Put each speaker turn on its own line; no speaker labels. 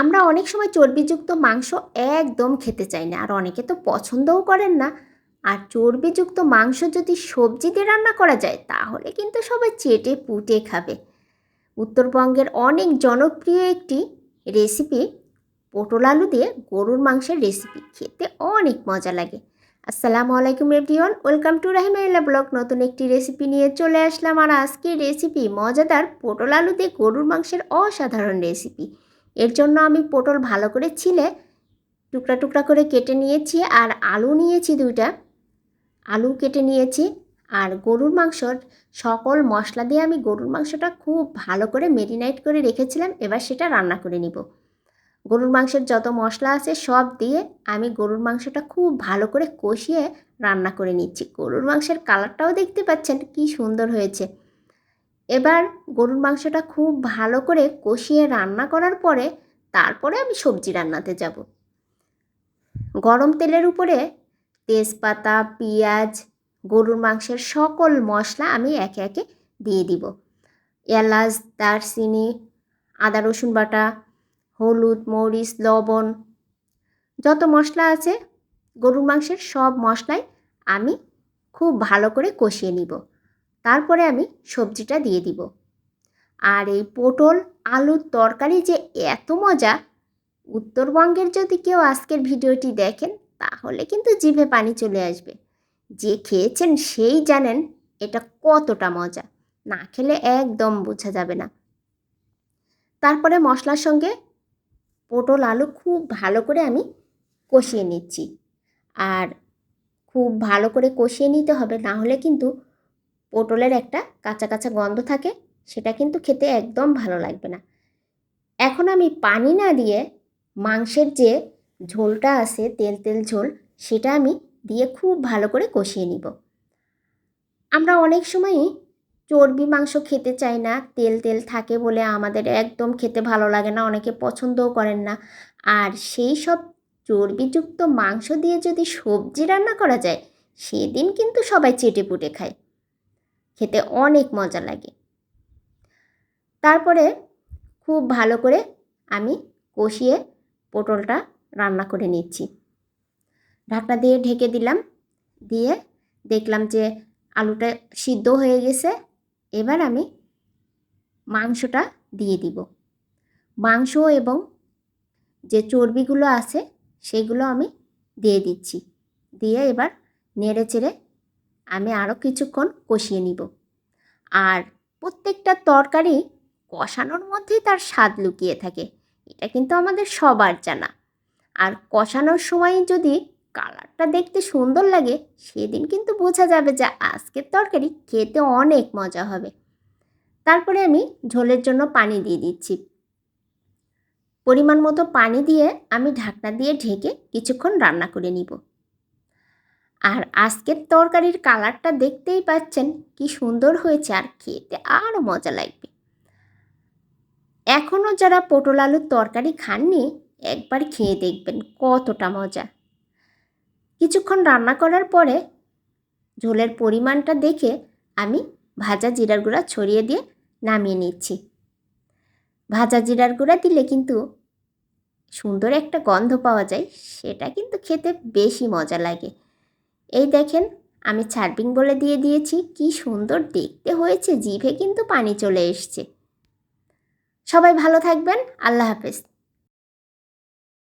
আমরা অনেক সময় চর্বিযুক্ত মাংস একদম খেতে চাই না, আর অনেকে তো পছন্দও করেন না। আর চর্বিযুক্ত মাংস যদি সবজি দিয়ে রান্না করা যায়, তাহলে কিন্তু সবাই চেটে পুটে খাবে। উত্তরবঙ্গের অনেক জনপ্রিয় একটি রেসিপি পটল আলু দিয়ে গরুর মাংসের রেসিপি খেতে অনেক মজা লাগে। আসসালামু আলাইকুম এভরিওয়ান ওয়েলকাম টু রাহিমাইলা ব্লগ নতুন একটি রেসিপি নিয়ে চলে আসলাম। আর আজকের রেসিপি মজাদার পটল আলু দিয়ে গরুর মাংসের অসাধারণ রেসিপি এর জন্য আমি পটল ভালো করে ছিলে, টুকরা টুকরা করে কেটে নিয়েছি আর আলু নিয়েছি দুইটা। আলু কেটে নিয়েছি আর গরুর মাংসর সকল মশলা দিয়ে আমি গরুর মাংসটা খুব ভালো করে মেরিনাইট করে রেখেছিলাম, এবার সেটা রান্না করে নিব। গরুর মাংসের যত মশলা আছে সব দিয়ে আমি গরুর মাংসটা খুব ভালো করে কষিয়ে রান্না করে নিচ্ছি। গরুর মাংসের কালারটাও দেখতে পাচ্ছেন কি সুন্দর হয়েছে। এবার গরুর মাংসটা খুব ভালো করে কষিয়ে রান্না করার পরে তারপরে আমি সবজি রান্নাতে যাব। গরম তেলের উপরে তেজপাতা, পেঁয়াজ, গরুর মাংসের সকল মশলা আমি একে একে দিয়ে দিব। এলাচ, দারচিনি, আদা, রসুন বাটা, হলুদ, মরিচ, লবণ, যত মশলা আছে গরুর মাংসের সব মশলাই আমি খুব ভালো করে কষিয়ে নিব। তারপরে আমি সবজিটা দিয়ে দিব। আর এই পটল, আলুর তরকারি যে এত মজা, উত্তরবঙ্গের যদি কেউ আজকের ভিডিওটি দেখেন, তাহলে কিন্তু জিভে পানি চলে আসবে। যে খেয়েছেন সেই জানেন এটা কতটা মজা, না খেলে একদম বোঝা যাবে না। তারপরে মশলার সঙ্গে পটল, আলু খুব ভালো করে আমি কষিয়ে নিচ্ছি। আর খুব ভালো করে কষিয়ে নিতে হবে, না হলে কিন্তু পটলের একটা কাঁচা কাঁচা গন্ধ থাকে, সেটা কিন্তু খেতে একদম ভালো লাগবে না। এখন আমি পানি না দিয়ে মাংসের যে ঝোলটা আছে, তেল তেল ঝোল, সেটা আমি দিয়ে খুব ভালো করে কষিয়ে নিব। আমরা অনেক সময়ই চর্বি মাংস খেতে চাই না, তেল তেল থাকে বলে আমাদের একদম খেতে ভালো লাগে না, অনেকে পছন্দও করেন না। আর সেই সব চর্বিযুক্ত মাংস দিয়ে যদি সবজি রান্না করা যায়, সেদিন কিন্তু সবাই চেটে পুটে খায়। খেতে অনেক মজা লাগে। তারপরে খুব ভালো করে আমি কষিয়ে পটলটা রান্না করে নিচ্ছি। ঢাকনা দিয়ে ঢেকে দিলাম, দিয়ে দেখলাম যে আলুটা সিদ্ধ হয়ে গেছে, এবার আমি মাংসটা দিয়ে দিব। মাংস এবং যে চর্বিগুলো আছে, সেগুলো আমি দিয়ে দিচ্ছি। দিয়ে এবার নেড়ে চেড়ে আমি আরও কিছুক্ষণ কষিয়ে নিব। আর প্রত্যেকটা তরকারি কষানোর মধ্যেই তার স্বাদ লুকিয়ে থাকে। এটা কিন্তু আমাদের সবার জানা। আর কষানোর সময় যদি কালারটা দেখতে সুন্দর লাগে, সেদিন কিন্তু বোঝা যাবে যে আজকের তরকারি খেতে অনেক মজা হবে। তারপরে আমি ঝোলের জন্য পানি দিয়ে দিচ্ছি। পরিমাণ মতো পানি দিয়ে আমি ঢাকনা দিয়ে ঢেকে কিছুক্ষণ রান্না করে নিব। আর আজকের তরকারির কালারটা দেখতেই পাচ্ছেন কি সুন্দর হয়েছে আর খেতে আরও মজা লাগবে। এখনও যারা পটল আলুর তরকারি খাননি, একবার খেয়ে দেখবেন কতটা মজা। কিছুক্ষণ রান্না করার পরে ঝোলের পরিমাণটা দেখে আমি ভাজা জিরার গুঁড়া ছড়িয়ে দিয়ে নামিয়ে নিচ্ছি। ভাজা জিরার গুঁড়া দিলে কিন্তু সুন্দর একটা গন্ধ পাওয়া যায়, সেটা কিন্তু খেতে বেশি মজা লাগে। এই দেখেন, আমি ছাড়বিং বলে দিয়ে দিয়েছি, কি সুন্দর দেখতে হয়েছে, জিভে কিন্তু পানি চলে এসছে। সবাই ভালো থাকবেন, আল্লাহ হাফেজ।